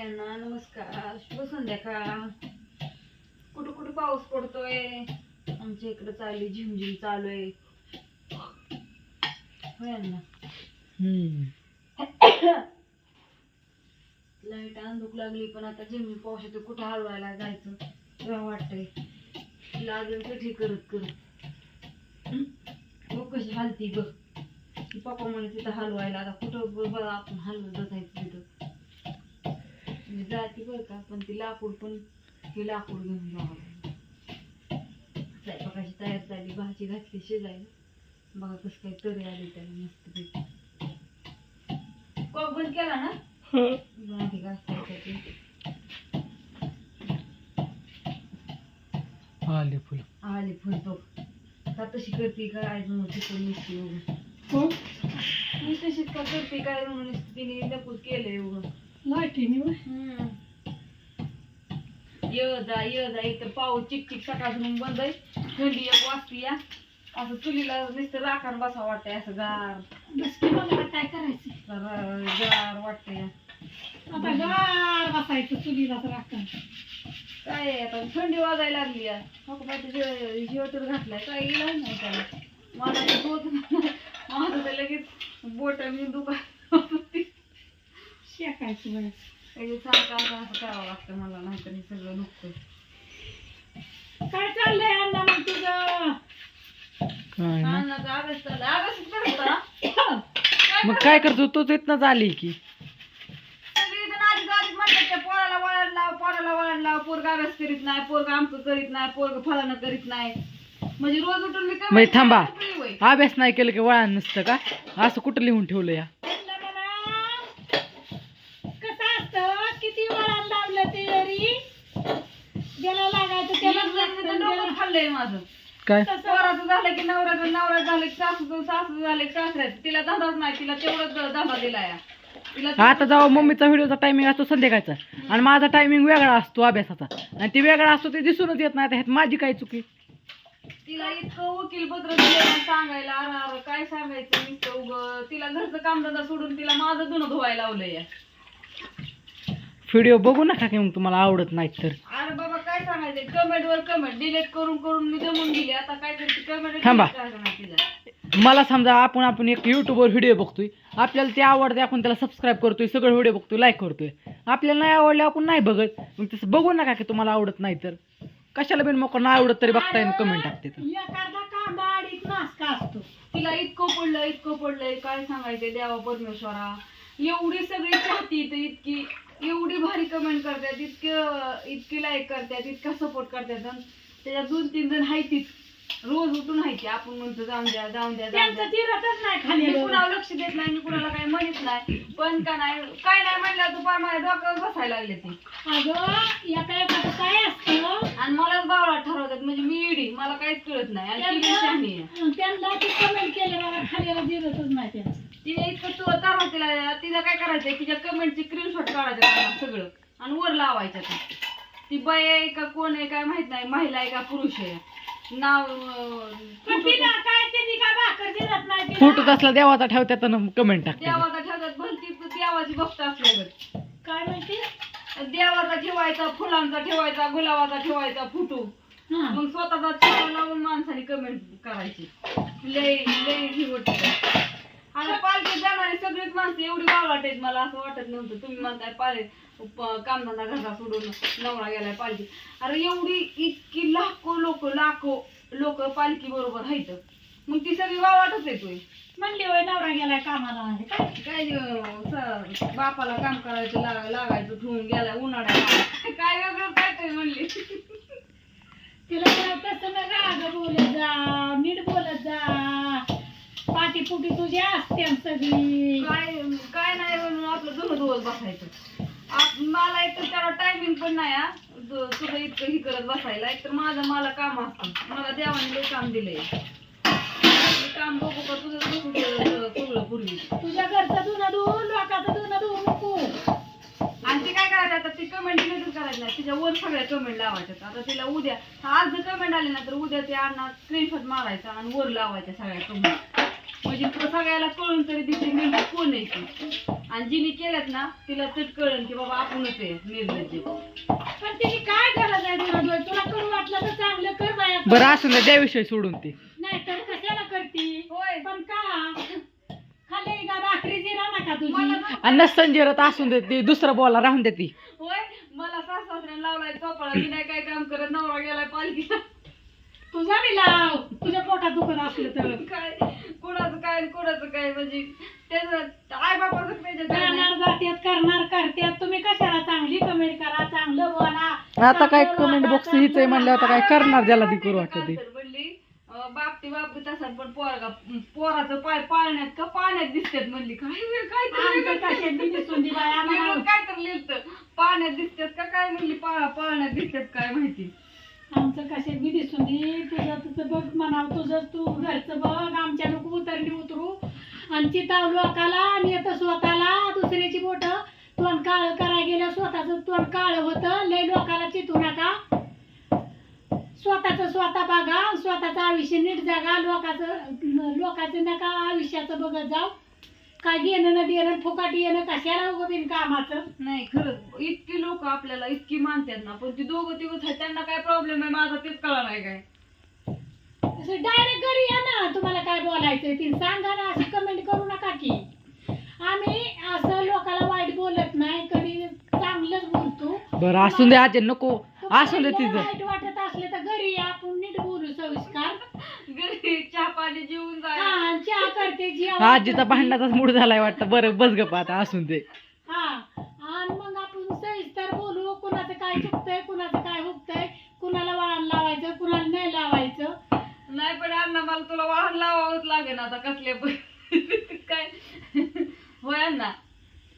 सगळ्यांना नमस्कार शुभ संध्याकाळ. कुठं कुठं पाऊस पडतोय? आमच्या इकडं चालली झिमझिम चालू आहे. लाइट अंधूक लागली पण आता झिमझिम पाऊस येतो कुठं हलवायला जायचं? तेव्हा वाटतंय. लागेल कधी करत करत. हं? बघ कशी हलती बघ पप्पा म्हणे तिथं हलवायला आता कुठं बघा आपण हलवत बसायचं तिथं. मी जाते बरं का पण ती लाकूड पण हे लाकूड घेऊन जावं स्वयंपाकाची तयार झाली भाजी घातली शिजायला. बघा कसं काय तरी आली त्याला मस्त पैकी कॉक बंद केला ना? भाजी घासायसाठी. आले फुलं. आले फुल बघ. का तशी करते काय म्हणून तिकडून निघते हो? मी तशीच का करते काय म्हणून? तिने नकूच केलंय एवढं लाईटीने हम्म. ये जा ये जा इथं पाऊस चिकचिक सकाळपासून बंद आहे. थंडी एक वाजती या. असं चुलीला नुसतं राखण बसा वाटतंय असं गार. बस की काय करायचं? जरा गार वाटतंय आता गार बसायचं चुलीला राखण. काय आहे आता? थंडी वाजायला लागली आहे हो का बाई तर घातलाय काय इलाज नाही त्याला. माझा तर होत नाही. माझं तर लगेच बोट मी दुकान शेकायचं बरं त्याचे सारखं असं असं करावं लागतं मला? नाहीतर हे सगळं नुकतं काय चाललंय अण्णा मग तुझं? काय ना? अन्नाचा अभ्यास चालला अभ्यास करत होता. मग काय करतो? तो तिथनंच आली की. सगळी जण आधी आधीच म्हणतात त्या पोराला वळण लाव पोराला वळण लाव. पोरगा अभ्यास करीत नाही पोरगा आमचं करीत नाही पोरग फलानं करीत नाही. म्हणजे रोज उठून मी काय म्हणजे थांबा. होय. अभ्यास नाही केलं की वळण नसतं का? असं कुठं लिहून ठेवलं या अण्णा म्हणा, कसं असतं किती वळण लावलं ते जरी गेला लागायचं त्याला एक जण खाल्लंय माझं. काय? पोराचं झालं की नवऱ्याचं नवरा झालं की सासूचं सासू झालं की सासऱ्याचं. तिला धंदाच नाही तिला तेवढंच धंदा दिला या तिला आता जेव्हा मम्मीचा व्हिडिओचा टायमिंग असतो संध्याकाळचा. आणि माझा टायमिंग वेगळा असतो अभ्यासाचा. आणि ती वेगळा असतो ते दिसूनच येत नाही. आता ह्यात माझी काय चुकी? तिला इतकं वकील पत्र दिलं सांगायला. अरे अरे काय सांगायचं नुसतं उग. तिला घरचं कामधंदा सोडून तिला माझं धुणं धुवायला लावलंय. व्हिडिओ बघू नका की मग तुम्हाला आवडत नाहीत तर. कमेंट वर कमेंट डिलीट करून करून मी जमून गेली. आता काय करते कमेंट थांबा. मला समजा आपण आपण एक युट्यूबवर व्हिडिओ बघतोय. आपल्याला ते आवडते आपण त्याला सबस्क्राईब करतोय सगळं व्हिडिओ बघतोय लाईक करतोय. आपल्याला नाही आवडले आपण नाही बघत. मग तसं बघू नका की तुम्हाला आवडत नाही तर. कशाला बिन मोकळं नाही आवडत तरी बघताय कमेंट टाकते तर. एखादा कांदा अडीच नासका असतो. तिला इतकं पडलं इतकं पडलंय काय सांगायचं देवा परमेश्वरा. एवढी सगळी चाहती तर इतकी एवढी भारी कमेंट करतात इतकं इतकी लाईक करतात इतका सपोर्ट करतात त्याच्यात दोन तीन जण हायतीच रोज उठून हायती आपण म्हणतो जाऊन द्या जाऊन द्या जाऊन त्यांचं द्या. जिरतच नाही मी खाली कुणाला लक्ष देत नाही मी कुणाला काही म्हणत नाही. पण का नाही काय नाही म्हणलं दुपार माझ्या डोक्यावर बसायला लागले ते. अगं एका एकाचं काय असतं? आणि मलाच बावळा ठरवतात म्हणजे मी इडी मला काहीच कळत नाही. आणि ती. त्यांना ती कमेंट केलं मला खाली जिरतच नाही त्यांचं. तिने इतकं तू तारा तिला तिला काय करायचंय तिच्या कमेंटची स्क्रीनशॉट काढायचं त्यांना सगळं. आणि वर लावायचं ते. ती बाई आहे का कोण आहे काय माहीत नाही महिला आहे का पुरुष आहे. नाव अं, पण तिला काय त्यांनी काय भाकर जिरत नाही तिला. फोटो असला देवाचा ठेवत्यात कमेंट टाकतात देवाचा ठेवतात भलती देवाची भक्त असल्यावर. काय माहिती देवाचा ठेवायचा फुलांचा ठेवायचा गुलाबाचा ठेवायचा फोटो हा. मग स्वतःचा लावून माणसाने कमेंट करायची. लय लय ही वाटत आणि पालखीत जाणारी सगळीच माणसं एवढी आहेत मला असं वाटत नव्हतं. तुम्ही म्हणताय पाले कामधंदा घरचा सोडून नवरा गेलाय पालखी. अरे एवढी इतकी लाखो लोक लाखो लोक पालखी बरोबर आहेत. मग ती सगळी वावळाटच येतोय म्हणली होय नवरा गेलाय कामाला. आहे काय? बापाला काम करायचं लागायचं ठेवून गेलाय उन्हाळ्यात काय वेगळं काय म्हणली. तिला तसं ना राग बोलत जा नीट बोलत जा. पाठी पुटी तुझी असते सगळी. काय काय नाही म्हणून आपलं दोन दिवस बसायचं. आप- मला एक तर त्याला टायमिंग पण नाही हा. द- तुझं इतकं ही करत बसायला. एक तर माझं मला काम असतं. मला देवाने लय काम दिलंय. मी काम बघू का तुझं बघू सगळं सगळं पूर्वी. तुझ्या घरचं धुणं धुवून लोकांचं धुणं धुवू नको आणि ती काय करायचं आता ती कमेंट डिलीट करायचं नाही तिच्या वर सगळ्या कमेंट लावायच्या आता तिला उद्या आज जर कमेंट आली ना तर उद्या ते आणणार स्क्रीनशॉट मारायचा आणि वर लावायच्या सगळ्या कमेंट म्हणजे तुला सगळ्याला कळून तरी दिसते नेमकी कोण आहे ती? आणि जिने केल्यात ना तिला चट कळन की बाबा आपणच आहे निर्लज्ज पण तिची काय गरज आहे तुला करू वाटलं तर चांगलं कर बाया. बरं असं नाही त्या विषय सोडून ते. नाही तर कशाला करती? होय. पण का? खाली का भाकरी जिरा नका तुझी. मला आणि नसन जिरत असून दे ती दुसरं बोला राहून दे ती. होय मला सास सासऱ्याने लावलाय चोपडा मी नाही काय काम करत नवरा गेलाय पालखीला. तुझा बी लाव. तुझ्या पोटात दुखत असलं तर. काय? कोणाचं काय कोणाचं काय? म्हणजे त्याचं आई बापाचं त्याच्या करणार जात्यात करणार करत्यात. तुम्ही कशाला चांगली कमेंट करा चांगलं बोला. आता काय चांगलं कमेंट बोला, बॉक्स हीच आहे आता काय करणार ज्याला ती करू वाटत ते? म्हणली अं, बाप ते बाप पण पोरगा पोराचं पाय पाळण्यात का पाण्यात दिसतात म्हणली. काय काय आमचं कशात बी दिसून दे बाया आम्हाला काय तर लिहिलं पाण्यात दिसतात का काय म्हणली पा पाळण्यात दिसतात काय माहिती. आमचं कसे बी दिसून दे तुझं तुझं बघ म्हणाव तुझं तू घरचं बघ आमच्या नको उतरली उतरू. आणि चिताव लोकाला आणि येतं स्वतःला दुसऱ्याची बोट. तोंड काळ करायला गेलं स्वतःच तोंड काळ होतं. लय लोकाला चितू नका. स्वतःच स्वतः बघा स्वतःचं आयुष्य नीट जगा लोकाचं लोकाचं नका आयुष्याचं बघत जाऊ. काय घेणं न देणं फुकाट येणं कशाला उगं बिन कामाचं? नाही खरंच इतकी लोक आपल्याला इतकी मानतात ना पण ती दोघं तिघच आहेत त्यांना काय प्रॉब्लेम आहे माझा तेच कळा नाही काय. असं डायरेक्ट घरी या ना तुम्हाला काय बोलायचंय ती सांगा ना अशी कमेंट करू नका की. आम्ही असं लोकाला वाईट बोलत नाही कधी चांगलंच बोलतो. बरं असून दे आजे नको. तुम्हाला असून दे तिचं. वाईट वाटत असले तर घरी या आपण नीट बोलू सविस्कार घरी चहा पाणी जेवून जाय हा आणि चहा करते जी आजीचा भांडणाचाच मूड झालाय वाटतं. बरं बस गप आता असून दे. हा आणि मग आपण सविस्तर बोलू कुणाचं काय चुकतंय कुणाचं काय हुकतंय कुणाला वळण लावायचं कुणाला नाही लावायचं. नाही पण अण्णा मला तुला वाहन लावावंच लागेल आता कसले पण. काय? होय अण्णा?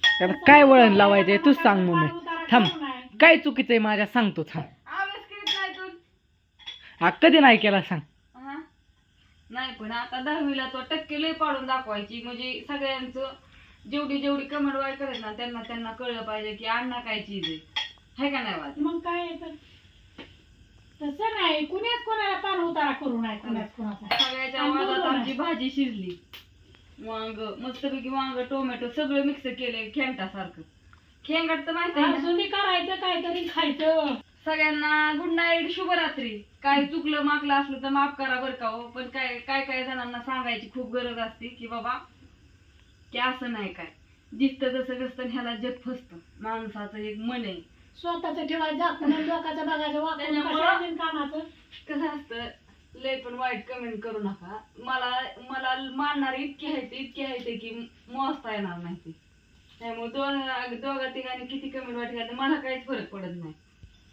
त्याला काय वळण लावायचंय तूच सांग मम्मी उतारा थांब. काय चुकीचं आहे माझ्या सांगतो थांब. अभ्यास करीत नाही तू. हा कधी नाही केला सांग? नाही पण आता दहावीला तो टक्के लय पाडून दाखवायची. म्हणजे सगळ्यांचं जेवढी जेवढी कमेंट वाय करत ना त्यांना त्यांना कळलं पाहिजे की अण्णा काय चीज आहे. हाय का नाही वाद मग काय येतं तसं नाही कुणीच कोणाला पान उतारा करू कुणाच कुणाचा. सगळ्याच्या आणि वादात बरोबर आहे. आमची भाजी शिजली. वांग मस्तपैकी वांग टोमॅटो सगळं मिक्स केलंय खेंगटासारखं. खेंगट तर माहिती आहे ना? अजूनही करायचं काहीतरी खायचं. सगळ्यांना गुड नाईट शुभरात्री. काय चुकलं मागलं असलं तर माफ करा बरं का हो. पण काय काय काय जणांना सांगायची खूप गरज असते की बाबा की असं नाही काय. दिसतं तसं कसतं ह्याला जग फसतं माणसाचं एक मन आहे. स्वतःच ठेवायचं झाकून आणि लोकांचं बघायचं वाकून त्याच्यामुळं- कशाला बिन कामाचं? कसं असतं लय पण वाईट कमेंट करू नका. मला मला मानणारे इतके आहेत इतके आहेत की मोजता येणार नाही ते. त्यामुळे दोन दोघा तिघांनी किती कमेंट वाईट घातले मला काहीच फरक पडत नाही.